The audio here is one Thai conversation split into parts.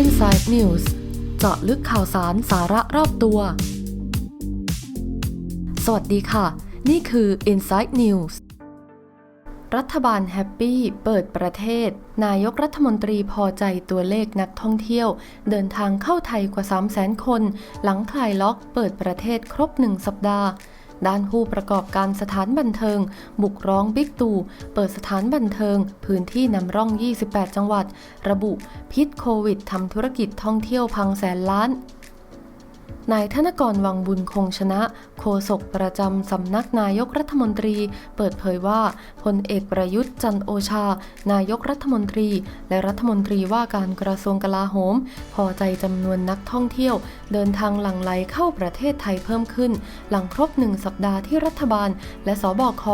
Inside News เจาะลึกข่าวสารสาระรอบตัว สวัสดีค่ะ นี่คือ Inside News รัฐบาลแฮปปี้เปิดประเทศ นายกรัฐมนตรีพอใจตัวเลขนักท่องเที่ยว เดินทางเข้าไทยกว่า 3 0 0 0 0 0 คน หลังคลายล็อกเปิดประเทศครบ 1 สัปดาห์ ด้านผู้ประกอบการสถานบันเทิง บุกร้องบิ๊กตู่เปิดสถานบันเทิง พื้นที่นำร่อง 28 จังหวัด ระบุ พิษโควิดทำธุรกิจท่องเที่ยวพังแสนล้าน นายธนกรวังบุญคงชนะ โฆษกประจำสำนักนายกรัฐมนตรี เปิดเผยว่าพลเอกประยุทธ์จันโอชา นายกรัฐมนตรี และรัฐมนตรีว่าการกระทรวงกลาโหม พอใจจำนวนนักท่องเที่ยว เดินทางหลั่งไหลเข้าประเทศไทยเพิ่มขึ้น หลังครบหนึ่งสัปดาห์ที่รัฐบาล และสบค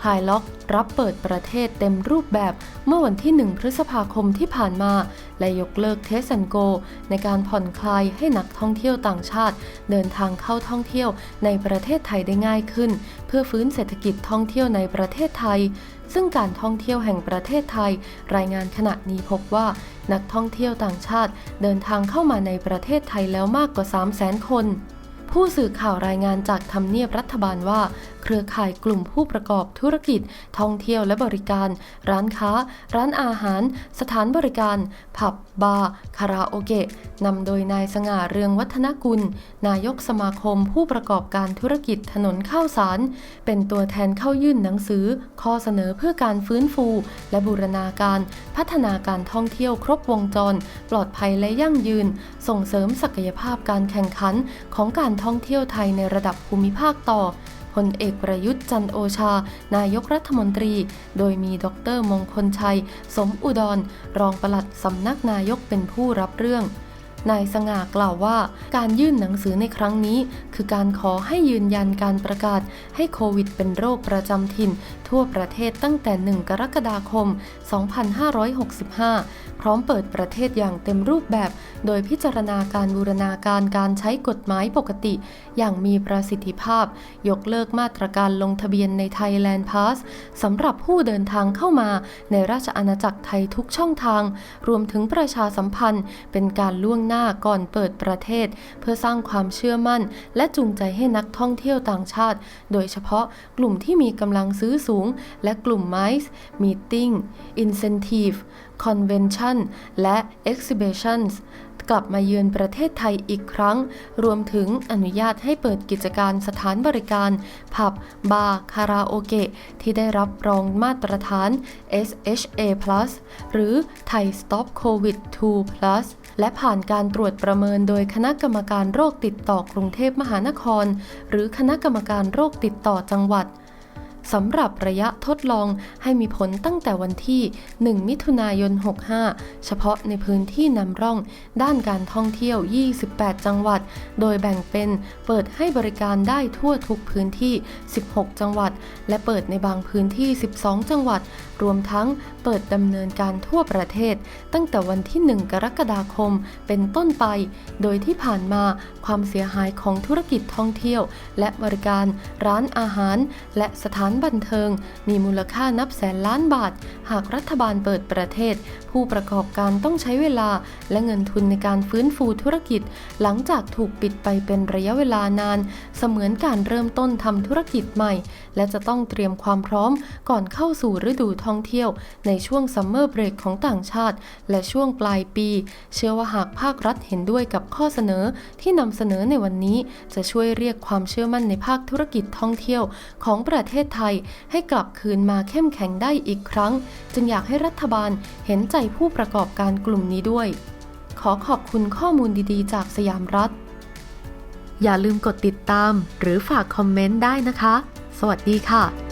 คลายล็อก รับเปิดประเทศเต็มรูปแบบเมื่อวันที่ 1 พฤษภาคมที่ผ่านมา และยกเลิกเทสแอนโก ในการผ่อนคลายให้นักท่องเที่ยวต่างชาติเดินทางเข้าท่องเที่ยวในประเทศไทยได้ง่ายขึ้น เพื่อฟื้นเศรษฐกิจท่องเที่ยวในประเทศไทย ซึ่งการท่องเที่ยวแห่งประเทศไทย รายงานขณะนี้พบว่า นักท่องเที่ยวต่างชาติ เดินทางเข้ามาในประเทศไทยแล้วมากกว่า 3 0 0 0 0 0 คน ผู้สื่อข่าวรายงานจากทำเนียบรัฐบาลว่า เครือข่ายกลุ่มผู้ประกอบธุรกิจ ท่องเที่ยวและบริการ ร้านค้า ร้านอาหาร สถานบริการ ผับบาร์คาราโอเกะนำโดยนายสง่าเรืองวัฒนกุล นายกสมาคมผู้ประกอบการธุรกิจถนนข้าวสาร เป็นตัวแทนเข้ายื่นหนังสือ ข้อเสนอเพื่อการฟื้นฟู และบูรณาการ พัฒนาการท่องเที่ยวครบวงจร ปลอดภัยและยั่งยืน ส่งเสริมศักยภาพการแข่งขันของการท่องเที่ยวไทยในระดับภูมิภาคต่อพลเอกประยุทธ์จันโอชา นายกรัฐมนตรี โดยมีดรมงคลชัย สมอุดร รองปลัดสำนักนายกเป็นผู้รับเรื่อง นายสง่ากล่าวว่า การยื่นหนังสือในครั้งนี้ คือการขอให้ยืนยันการประกาศให้โควิดเป็นโรคประจำถิ่น ทั่วประเทศตั้งแต่ 1 กรกฎาคม 2565 พร้อมเปิดประเทศอย่างเต็มรูปแบบ โดยพิจารณาการบูรณาการการใช้กฎหมายปกติ อย่างมีประสิทธิภาพ ยกเลิกมาตรการลงทะเบียนใน Thailand Pass สำหรับผู้เดินทางเข้ามาในราชอาณาจักรไทยทุกช่องทาง รวมถึงประชาสัมพันธ์เป็นการล่วงหน้าก่อนเปิดประเทศ เพื่อสร้างความเชื่อมั่น และจูงใจให้นักท่องเที่ยวต่างชาติ โดยเฉพาะกลุ่มที่มีกำลังซื้อสูง และกลุ่ม MICE Meeting Incentive Convention และ Exhibitions กลับมาเยือนประเทศไทยอีกครั้ง รวมถึงอนุญาตให้เปิดกิจการสถานบริการ ผับ บาร์ คาราโอเกะ ที่ได้รับรองมาตรฐาน SHA+ หรือ Thai Stop COVID 2 และผ่านการตรวจประเมินโดยคณะกรรมการโรคติดต่อกรุงเทพมหานคร หรือคณะกรรมการโรคติดต่อจังหวัด สำหรับระยะทดลองให้มีผลตั้งแต่วันที่ 1 มิถุนายน 65 เฉพาะในพื้นที่นำร่อง ด้านการท่องเที่ยว 28 จังหวัด โดยแบ่งเป็นเปิดให้บริการได้ทั่วทุกพื้นที่ 16 จังหวัด และเปิดในบางพื้นที่ 12 จังหวัด รวมทั้งเปิดดำเนินการทั่วประเทศ ตั้งแต่วันที่ 1 กรกฎาคมเป็นต้นไป โดยที่ผ่านมาความเสียหายของธุรกิจท่องเที่ยว และบริการร้านอาหาร และสถานบันเทิง มีมูลค่านับแสนล้านบาท หากรัฐบาลเปิดประเทศ ผู้ประกอบการต้องใช้เวลา และเงินทุนในการฟื้นฟูธุรกิจ หลังจากถูกปิดไปเป็นระยะเวลานาน เสมือนการเริ่มต้นทำธุรกิจใหม่ และจะต้องเตรียมความพร้อม ก่อนเข้าสู่ฤดูท่องเที่ยว ในช่วงซัมเมอร์เบรกของต่างชาติ และช่วงปลายปี เชื่อว่าหากภาครัฐเห็นด้วยกับข้อเสนอที่นำเสนอในวันนี้ จะช่วยเรียกความเชื่อมั่นในภาคธุรกิจท่องเที่ยวของประเทศไทยย ให้กลับคืนมาเข้มแข็งได้อีกครั้ง จึงอยากให้รัฐบาลเห็นใจผู้ประกอบการกลุ่มนี้ด้วย ขอขอบคุณข้อมูลดีๆ จากสยามรัฐ อย่าลืมกดติดตามหรือฝากคอมเมนต์ได้นะคะ สวัสดีค่ะ